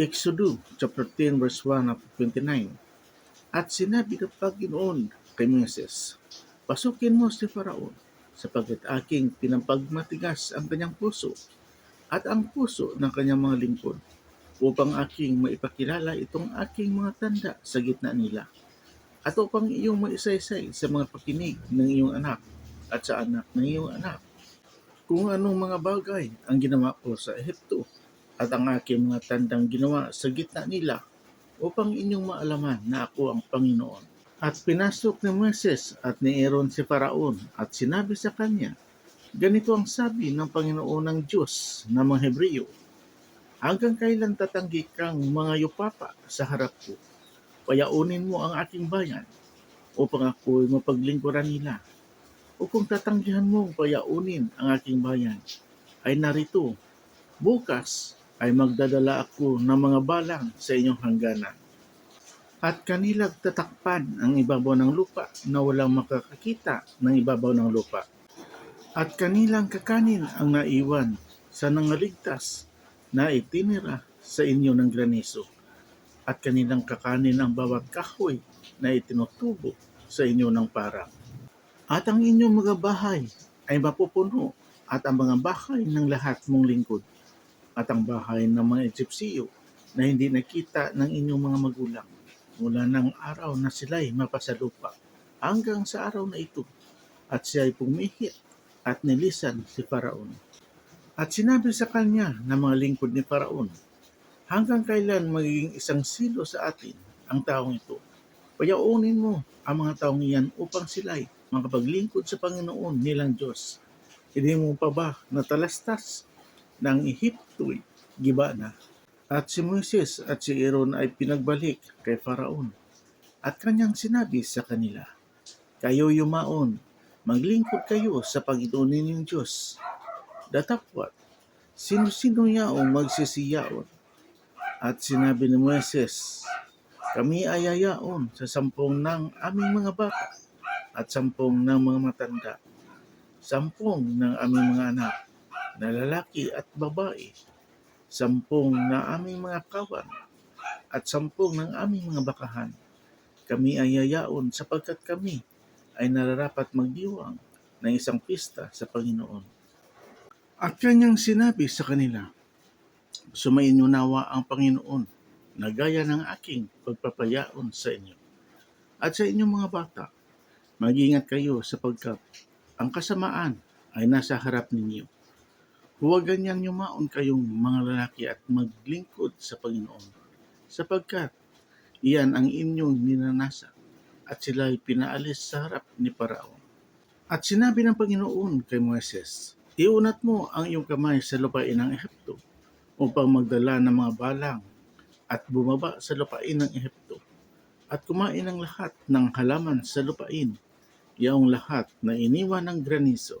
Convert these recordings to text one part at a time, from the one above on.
Exodus chapter 10 verse 1 up to 29. At sinabi ng Panginoon kay Moses, Pasukin mo si Faraon, sapagkat aking pinampagmatigas ang kanyang puso at ang puso ng kanyang mga lingkod, upang aking maipakilala itong aking mga tanda sa gitna nila, at upang iyong maisaysay sa mga pakinig ng iyong anak at sa anak ng iyong anak, kung anong mga bagay ang ginawa ko sa Ehipto at ang aking mga tandang ginawa sa gitna nila upang inyong maalaman na ako ang Panginoon. At pinasok ni Moses at ni Aaron si Faraon at sinabi sa kanya, Ganito ang sabi ng Panginoon ng Diyos ng mga Hebreo, Hanggang kailan tatanggi kang mga yupapa sa harap ko? Payaunin mo ang aking bayan upang ako'y mapaglingkuran nila. O kung tatanggihan mong payaunin ang aking bayan, ay narito, bukas ay magdadala ako ng mga balang sa inyong hangganan. At kanilang tatakpan ang ibabaw ng lupa na walang makakakita ng ibabaw ng lupa. At kanilang kakanin ang naiwan sa nangaligtas na itinira sa inyo ng graniso. At kanilang kakanin ang bawat kahoy na itinutubo sa inyo ng parang. At ang inyong mga bahay ay mapupuno at ang mga bahay ng lahat mong lingkod at ang bahay ng mga Egyptiyo na hindi nakita ng inyong mga magulang mula ng araw na sila'y mapasalupa hanggang sa araw na ito at siya'y pumihit at nilisan si Faraon. At sinabi sa kanya ng mga lingkod ni Faraon, hanggang kailan magiging isang silo sa atin ang taong ito? Payaunin mo ang mga taong iyan upang sila'y makapaglingkod sa Panginoon nilang Diyos. Hindi mo pa ba natalastas ng Ehipto'y giba na? At si Moises at si Aaron ay pinagbalik kay Faraon. At kanyang sinabi sa kanila, Kayo yumaon, maglingkod kayo sa Panginoon ninyong Diyos. Datapwat, sino-sino yaong magsisiyaon? At sinabi ni Moises, Kami ay ayaon sa sampung ng aming mga bata at sampung ng mga matanda, sampung ng aming mga anak, na lalaki at babae, sampung na aming mga kawan, at sampung ng aming mga bakahan. Kami ay yayaon sapagkat kami ay nararapat magdiwang ng isang pista sa Panginoon. At kanyang sinabi sa kanila, Sumainyo nawa ang Panginoon na gaya ng aking pagpapayaon sa inyo. At sa inyong mga bata, mag-ingat kayo sapagkat ang kasamaan ay nasa harap ninyo. Huwag ganyang yumaon kayong mga lalaki at maglingkod sa Panginoon, sapagkat iyan ang inyong ninanasa at sila ay pinaalis sa harap ni Paraon. At sinabi ng Panginoon kay Moises, Iunat mo ang iyong kamay sa lupain ng Ehipto upang magdala ng mga balang at bumaba sa lupain ng Ehipto at kumain ng lahat ng halaman sa lupain, yaong lahat na iniwan ng graniso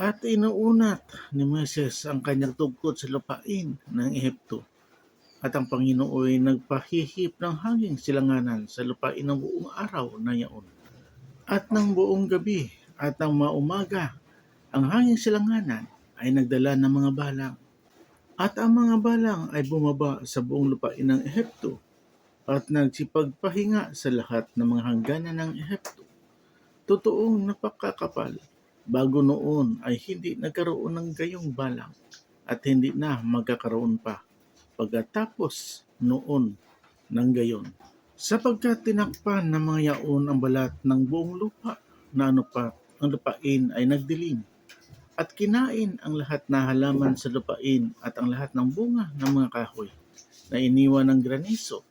at inuunat ni Moises ang kanyang tugkod sa lupain ng Ehipto. At ang Panginoon ay nagpahihip ng hanging silanganan sa lupain ng buong araw na yaon. At ng buong gabi at ng maumaga, ang hanging silanganan ay nagdala ng mga balang. At ang mga balang ay bumaba sa buong lupain ng Ehipto at nagsipagpahinga sa lahat ng mga hangganan ng Ehipto. Totoong napakakapal bago noon ay hindi nagkaroon ng gayong balang at hindi na magkakaroon pa pagkatapos noon ng gayon. Sapagkat tinakpan ng mga yaon ang balat ng buong lupa na ano pa ang lupain ay nagdilim at kinain ang lahat na halaman sa lupain at ang lahat ng bunga ng mga kahoy na iniwan ng graniso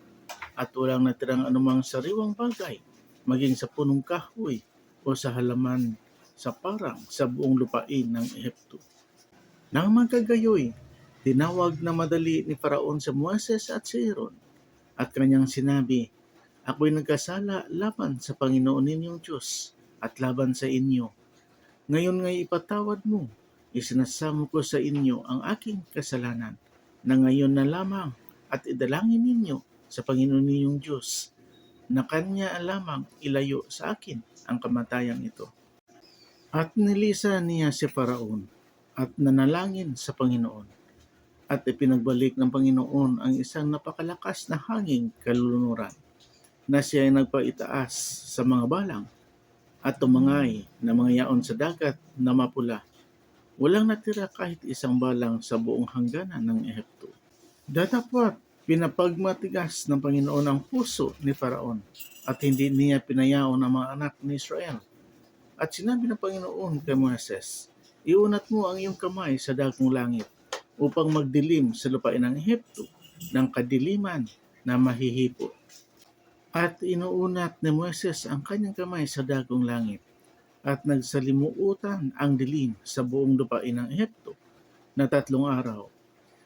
at walang natirang anumang sariwang bagay maging sa punong kahoy o sa halaman sa parang sa buong lupain ng Ehipto. Nang magkagayoy, tinawag na madali ni Faraon sa Moises at si Aaron at kanyang sinabi, Ako'y nagkasala laban sa Panginoon ninyong Diyos at laban sa inyo. Ngayon ngay ipatawad mo, isinasamo ko sa inyo ang aking kasalanan na ngayon na lamang at idalangin ninyo sa Panginoon ninyong Diyos na Kanya lamang ilayo sa akin ang kamatayang ito. At nilisa niya si Paraon at nanalangin sa Panginoon. At ipinagbalik ng Panginoon ang isang napakalakas na hanging kalulunuran na siya ay nagpaitaas sa mga balang at tumangay na mga yaon sa dagat na mapula. Walang natira kahit isang balang sa buong hangganan ng Ehipto. Datapwat, pinapagmatigas ng Panginoon ang puso ni Faraon at hindi niya pinayaon ang mga anak ni Israel. At sinabi ng Panginoon kay Moises, Iunat mo ang iyong kamay sa dagong langit upang magdilim sa lupain ng Ehipto ng kadiliman na mahihipo. At inuunat ni Moises ang kanyang kamay sa dagong langit at nagsalimuutan ang dilim sa buong lupain ng Ehipto na tatlong araw.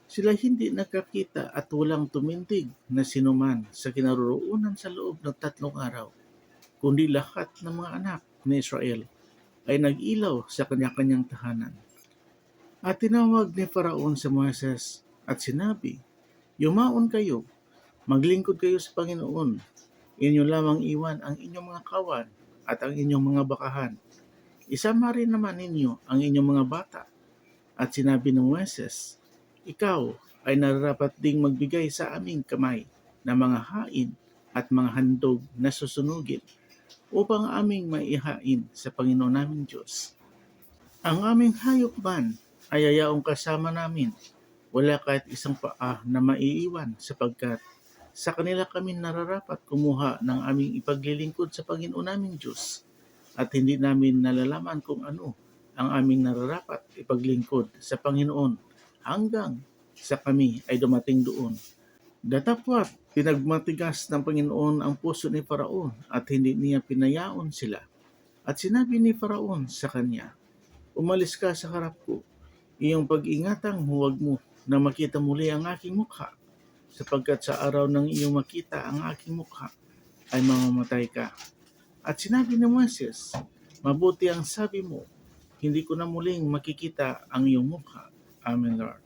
Sila hindi nakakita at walang tumindig na sinuman sa kinaroroonan sa loob ng tatlong araw, kundi lahat ng mga anak ni Israel ay nag-ilaw sa kanya-kanyang tahanan. At tinawag ni Faraon sa Moises at sinabi, Yumaon kayo, maglingkod kayo sa Panginoon, inyo lamang iwan ang inyong mga kawan at ang inyong mga bakahan. Isama rin naman ninyo ang inyong mga bata. At sinabi ng Moises, Ikaw ay nararapat ding magbigay sa aming kamay ng mga hain at mga handog na susunugin upang aming maihain sa Panginoon naming Diyos. Ang aming hayop man ay ayaong kasama namin. Wala kahit isang paa na maiiwan sapagkat sa kanila kami nararapat kumuha ng aming ipaglilingkod sa Panginoon naming Diyos at hindi namin nalalaman kung ano ang aming nararapat ipaglingkod sa Panginoon hanggang sa kami ay dumating doon. Datapwat, pinagmatigas ng Panginoon ang puso ni Faraon at hindi niya pinayaon sila. At sinabi ni Faraon sa kanya, Umalis ka sa harap ko, iyong pag-ingatang huwag mo na makita muli ang aking mukha, sapagkat sa araw ng iyong makita ang aking mukha ay mamamatay ka. At sinabi ni Moses, Mabuti ang sabi mo, hindi ko na muling makikita ang iyong mukha. Amen, Lord.